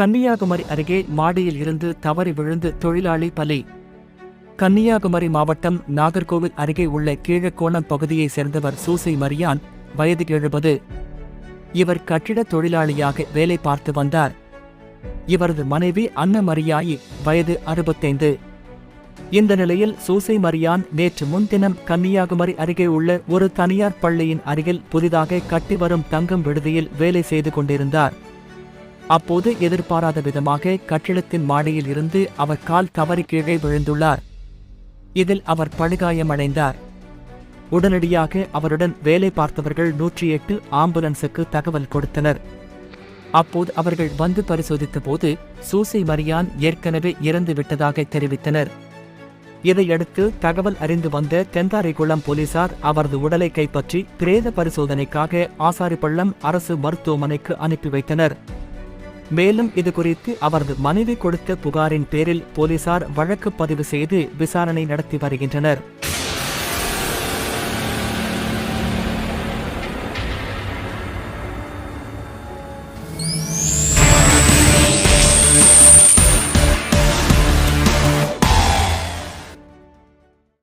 கன்னியாகுமரி அருகே மாடியில் இருந்து தவறி விழுந்து தொழிலாளி பலி. கன்னியாகுமரி மாவட்டம் நாகர்கோவில் அருகே உள்ள கீழக்கோணம் பகுதியைச் சேர்ந்தவர் சூசை மரியான் வயது எழுபது. இவர் கட்டிட தொழிலாளியாக வேலை பார்த்து வந்தார். இவரது மனைவி அன்னமரியாயி வயது அறுபத்தைந்து. இந்த நிலையில் சூசை மரியான் நேற்று முன்தினம் கன்னியாகுமரி அருகே உள்ள ஒரு தனியார் பள்ளியின் அருகில் புதிதாக கட்டி வரும் தங்கும் விடுதியில் வேலை செய்து கொண்டிருந்தார். அப்போது எதிர்பாராத விதமாக கட்டிடத்தின் மாடியில் இருந்து அவர் கால் தவறி கீழே விழுந்துள்ளார். இதில் அவர் படுகாயமடைந்தார். உடனடியாக அவருடன் வேலை பார்த்தவர்கள் நூற்றி எட்டு ஆம்புலன்ஸுக்கு தகவல் கொடுத்தனர். அப்போது அவர்கள் வந்து பரிசோதித்த போது சூசை மரியான் ஏற்கனவே இறந்து விட்டதாக தெரிவித்தனர். இதையடுத்து தகவல் அறிந்து வந்த தென்தாரிகுளம் போலீசார் அவரது உடலை கைப்பற்றி பிரேத பரிசோதனைக்காக ஆசாரிப்பள்ளம் அரசு மருத்துவமனைக்கு அனுப்பி வைத்தனர். மேலும் இதுகுறித்து அவரது மனைவி கொடுத்த புகாரின் பேரில் போலீசார் வழக்கு பதிவு செய்து விசாரணை நடத்தி வருகின்றனர்.